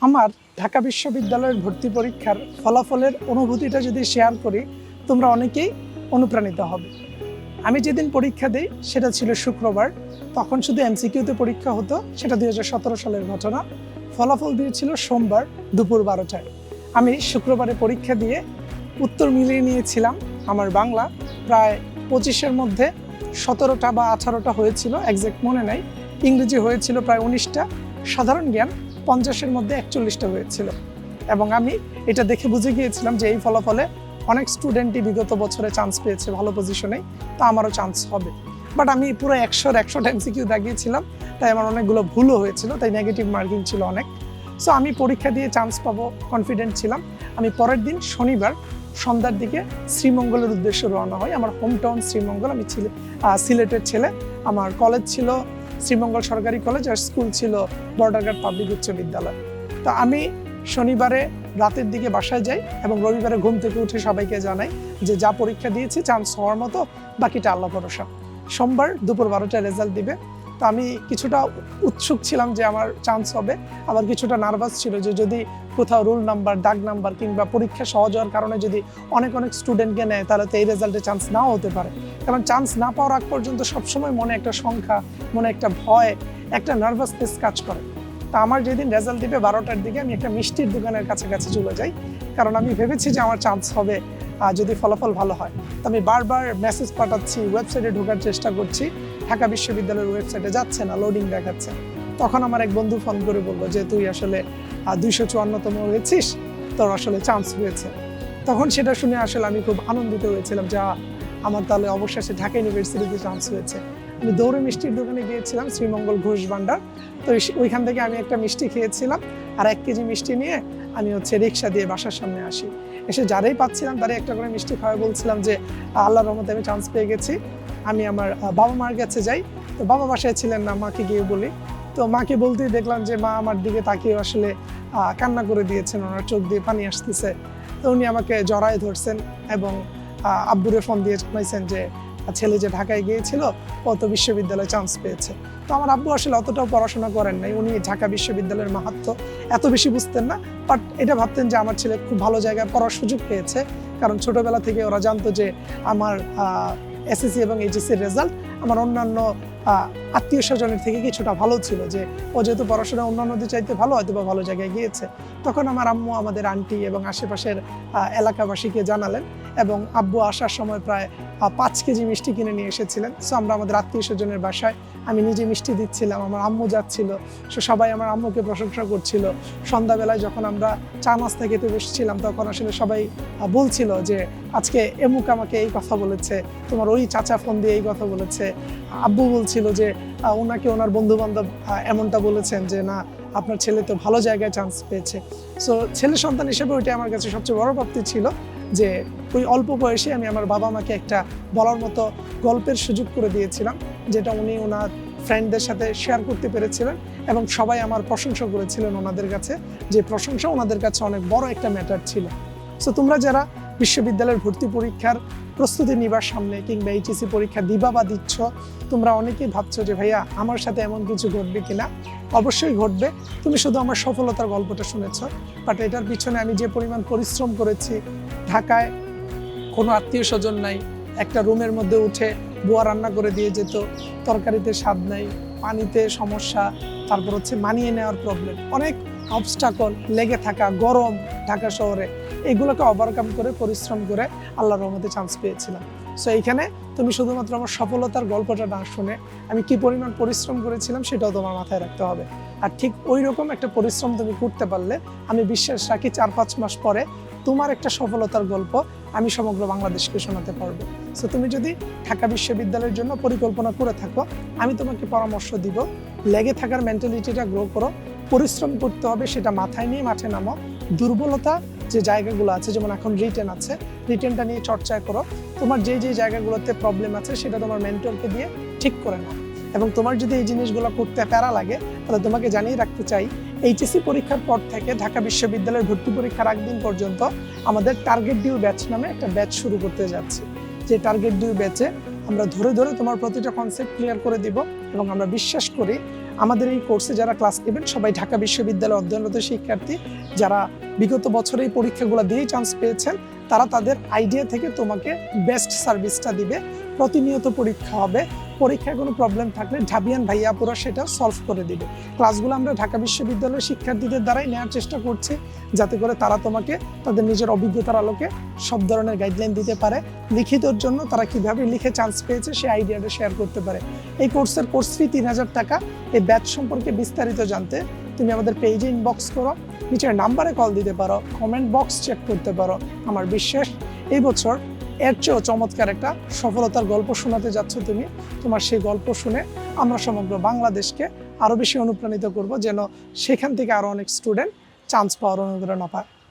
আমার ঢাকা বিশ্ববিদ্যালয়ের ভর্তি পরীক্ষার ফলাফলের অনুভূতিটা যদি শেয়ার করি, তোমরা অনেকেই অনুপ্রাণিত হবে। আমি যেদিন পরীক্ষা দিই, সেটা ছিল শুক্রবার, তখন শুধু এমসিকিউতে পরীক্ষা হতো, সেটা দু হাজার সতেরো সালের ঘটনা। ফলাফল দিয়েছিল সোমবার দুপুর বারোটায়। আমি শুক্রবারে পরীক্ষা দিয়ে উত্তর মিলিয়ে নিয়েছিলাম, আমার বাংলা। প্রায় পঁচিশের মধ্যে সতেরোটা বা আঠারোটা হয়েছিল একজ্যাক্ট মনে নাই। ইংরেজি হয়েছিল প্রায় উনিশটা। সাধারণ জ্ঞান পঞ্চাশের মধ্যে একচল্লিশটা হয়েছিল। এবং আমি এটা দেখে বুঝে গিয়েছিলাম যে এই ফলাফলে অনেক স্টুডেন্টই বিগত বছরে চান্স পেয়েছে ভালো পজিশনে তা আমারও চান্স হবে। বাট আমি পুরো একশোর একশো এমসিকিউ দাগিয়েছিলাম, তাই আমার অনেকগুলো ভুলও হয়েছিল, তাই নেগেটিভ মার্কিং ছিল অনেক। সো আমি পরীক্ষা দিয়ে চান্স পাবো কনফিডেন্ট ছিলাম। আমি পরের দিন শনিবার সন্ধ্যার দিকে শ্রীমঙ্গলের উদ্দেশ্যে রওনা হয় আমার হোম টাউন শ্রীমঙ্গল, আমি ছিলে- সিলেটের ছেলে। আমার কলেজ ছিল শ্রীমঙ্গল সরকারি কলেজ আর স্কুল ছিল বর্ডারঘাট পাবলিক উচ্চ বিদ্যালয়। তা আমি শনিবারে রাতের দিকে বাসায় যাই এবং রবিবারে ঘুম থেকে উঠে সবাইকে জানাই যে যা পরীক্ষা দিয়েছি চান্স হওয়ার মতো, বাকিটা আল্লাহ ভরসা। সোমবার দুপুর বারোটায় রেজাল্ট দিবে। তো আমি কিছুটা উৎসুক ছিলাম যে আমার চান্স হবে। আবার কিছুটা নার্ভাস ছিল যে যদি কোথাও রুল নাম্বার ডাক নাম্বার কিংবা পরীক্ষা সহজ হওয়ার কারণে যদি অনেক অনেক স্টুডেন্টকে নেয়, তাহলে তো এই রেজাল্টে চান্স নাও হতে পারে। কারণ চান্স না পাওয়ার আগ পর্যন্ত সবসময় মনে একটা সংখ্যা মনে একটা ভয়, একটা নার্ভাসনেস কাজ করে। তা আমার যেদিন রেজাল্ট দিবে বারোটার দিকে আমি একটা মিষ্টির দোকানের কাছাকাছি চলে যাই। কারণ আমি ভেবেছি যে আমার চান্স হবে। যদি ফলাফল ভালো হয়। তো আমি বারবার মেসেজ পাঠাচ্ছি ওয়েবসাইটে ঢোকার চেষ্টা করছি। ঢাকা বিশ্ববিদ্যালয়ের ওয়েবসাইটে যাচ্ছে না লোডিং দেখাচ্ছে। তখন আমার এক বন্ধু ফোন করে বলল যে, তুই আসলে দুইশো চুয়ান্নতম হয়েছিস? তোর আসলে চান্স হয়েছে। তখন সেটা শুনে আসলে আমি খুব আনন্দিত হয়েছিলাম যা আমার তাহলে অবশেষে ঢাকা ইউনিভার্সিটিতে চান্স হয়েছে। আমি দৌড়ে মিষ্টির দোকানে গিয়েছিলাম, শ্রীমঙ্গল ঘোষ ভান্ডার। তো ওইখান থেকে আমি একটা মিষ্টি খেয়েছিলাম। আর এক কেজি মিষ্টি নিয়ে আমি হচ্ছে রিক্সা দিয়ে বাসার সামনে আসি। এসে যারাই পাচ্ছিলাম, তারাই একটা করে মিষ্টি খাওয়া বলছিলাম যে আল্লাহ রহমতে আমি চান্স পেয়ে গেছি। আমি আমার বাবা মার কাছে যাই। তো বাবা বাসায় ছিলেন না, মাকে গিয়ে বলি। তো মাকে বলতেই দেখলাম যে, মা আমার দিকে তাকিয়ে আসলে কান্না করে দিয়েছেন, ওনার চোখ দিয়ে পানি আসতেছে। তো উনি আমাকে জড়ায় ধরছেন এবং আব্বুরে ফোন দিয়ে জানাইছেন যে আহ, ছেলে যে ঢাকায় গিয়েছিল অত বিশ্ববিদ্যালয়ে চান্স পেয়েছে। তো আমার আব্বু আসলে অতটাও পড়াশোনা করেন নাই। উনি ঢাকা বিশ্ববিদ্যালয়ের মাহাত্ম এত বেশি বুঝতেন না। বাট এটা ভাবতেন যে আমার ছেলে খুব ভালো জায়গায় পড়ার সুযোগ পেয়েছে। কারণ ছোটবেলা থেকে ওরা জানতো যে আমার এসএসসি এবং এইচএসসির রেজাল্ট আমার অন্যান্য আত্মীয় স্বজনের থেকে কিছুটা ভালো ছিল যে ও যেহেতু পড়াশোনা অন্যান্যদের চাইতে ভালো হয়তো বা ভালো জায়গায় গিয়েছে। তখন আমার আম্মু আমাদের আন্টি এবং আশেপাশের এলাকাবাসীকে জানালেন এবং আব্বু আসার সময় প্রায় পাঁচ কেজি মিষ্টি কিনে নিয়ে এসেছিলেন। সো আমরা আমাদের আত্মীয় স্বজনের বাসায় আমি নিজে মিষ্টি দিচ্ছিলাম, আমার আম্মু যাচ্ছিল। সো সবাই আমার আম্মুকে প্রশংসা করছিল। সন্ধ্যাবেলায় যখন আমরা চা নাস্তা খেতে বসছিলাম, তখন আসলে সবাই বলছিল যে, আজকে এমুক আমাকে এই কথা বলেছে, তোমার ওই চাচা ফোন দিয়ে এই কথা বলেছে। আব্বু বলছিল যে ওনাকে ওনার বন্ধু বান্ধব এমনটা বলেছেন যে, না, আপনার ছেলে তো ভালো জায়গায় চান্স পেয়েছে। সো ছেলে সন্তান হিসেবে ওইটা আমার কাছে সবচেয়ে বড় প্রাপ্তি ছিল যে, ওই অল্প বয়সে আমি আমার বাবা মাকে একটা বলার মতো গল্পের সুযোগ করে দিয়েছিলাম, যেটা উনি ওনার ফ্রেন্ডদের সাথে শেয়ার করতে পেরেছিলেন এবং সবাই আমার প্রশংসা করেছিলেন ওনাদের কাছে যে, প্রশংসা ওনাদের কাছে অনেক বড় একটা ম্যাটার ছিল। সো তোমরা যারা বিশ্ববিদ্যালয়ের ভর্তি পরীক্ষার প্রস্তুতি নিবার সামনে কিংবা এইচএসসি পরীক্ষা দিবা বা দিচ্ছ, তোমরা অনেকেই ভাবছ যে ভাইয়া আমার সাথে এমন কিছু ঘটবে কিনা? অবশ্যই ঘটবে। তুমি শুধু আমার সফলতার গল্পটা শুনেছ বাট এটার পিছনে আমি যে পরিমাণ পরিশ্রম করেছি, ঢাকায় কোনো আত্মীয় স্বজন নাই, একটা রুমের মধ্যে উঠে বুয়া রান্না করে দিয়ে যেত, তরকারিতে স্বাদ নাই, পানিতে সমস্যা, তারপর হচ্ছে মানিয়ে নেওয়ার প্রবলেম অনেক অবস্টাকল লেগে থাকা গরম ঢাকা শহরে। এগুলোকে ওভারকাম করে, পরিশ্রম করে আল্লাহর রহমতে চান্স পেয়েছিলাম। সো এইখানে তুমি শুধুমাত্র আমার সফলতার গল্পটা না শুনে আমি কি পরিমাণ পরিশ্রম করেছিলাম সেটাও তোমার মাথায় রাখতে হবে। আর ঠিক ওই রকম একটা পরিশ্রম তুমি করতে পারলে আমি বিশ্বাস রাখি চার পাঁচ মাস পরে তোমার একটা সফলতার গল্প আমি সমগ্র বাংলাদেশকে শোনাতে পারব। সো তুমি যদি ঢাকা বিশ্ববিদ্যালয়ের জন্য পরিকল্পনা করে থাকো, আমি তোমাকে পরামর্শ দিব, লেগে থাকার মেন্টালিটিটা গ্রো করো, পরিশ্রম করতে হবে সেটা মাথায় নিয়ে মাঠে নামো, দুর্বলতা যে জায়গাগুলো আছে, যেমন এখন রিটেন আছে রিটেনটা নিয়ে চর্চা করো। তোমার যে যে জায়গাগুলোতে প্রবলেম আছে, সেটা তোমার মেন্টরকে দিয়ে ঠিক করে নাও। এবং তোমার যদি এই জিনিসগুলো করতে প্যারা লাগে, তাহলে তোমাকে জানিয়ে রাখতে চাই, এইচএসসি পরীক্ষার পর থেকে ঢাকা বিশ্ববিদ্যালয়ের ভর্তি পরীক্ষার একদিন পর্যন্ত আমাদের টার্গেট ডিউ ব্যাচ নামে একটা ব্যাচ শুরু করতে যাচ্ছি। যে টার্গেট ডিউ ব্যাচে আমরা ধরে ধরে তোমার প্রতিটা কনসেপ্ট ক্লিয়ার করে দিব এবং আমরা বিশ্বাস করি আমাদের এই কোর্সে যারা ক্লাস নেবেন, সবাই ঢাকা বিশ্ববিদ্যালয়ে অধ্যয়নরত শিক্ষার্থী, যারা বিগত বছরে এই পরীক্ষাগুলো দিয়েই চান্স পেয়েছেন, তারা তাদের আইডিয়া থেকে তোমাকে বেস্ট সার্ভিসটা দিবে। প্রতিনিয়ত পরীক্ষা হবে। পরীক্ষায় কোনো প্রবলেম থাকলে ঢাবিয়ান ভাইয়া পুরো সেটা সলভ করে দিবে। ক্লাসগুলো আমরা ঢাকা বিশ্ববিদ্যালয়ের শিক্ষার্থীদের দ্বারাই নেওয়ার চেষ্টা করছি, যাতে করে তারা তোমাকে তাদের নিজের অভিজ্ঞতার আলোকে সব ধরনের গাইডলাইন দিতে পারে, লিখিতর জন্য তারা কীভাবে লিখে চান্স পেয়েছে সেই আইডিয়াটা শেয়ার করতে পারে। এই কোর্সের কোর্স ফি তিন হাজার টাকা। এই ব্যাচ সম্পর্কে বিস্তারিত জানতে তুমি আমাদের পেজে ইনবক্স করো, নিচের নাম্বারে কল দিতে পারো কমেন্ট বক্স চেক করতে পারো, আমার বিশ্বাস এই বছর এর চেয়েও চমৎকার একটা সফলতার গল্প শোনাতে যাচ্ছ তুমি। তোমার সেই গল্প শুনে আমরা সমগ্র বাংলাদেশকে আরও বেশি অনুপ্রাণিত করব, যেন সেখান থেকে আরও অনেক স্টুডেন্ট চান্স পাওয়ার অনুপ্রেরণা পায়।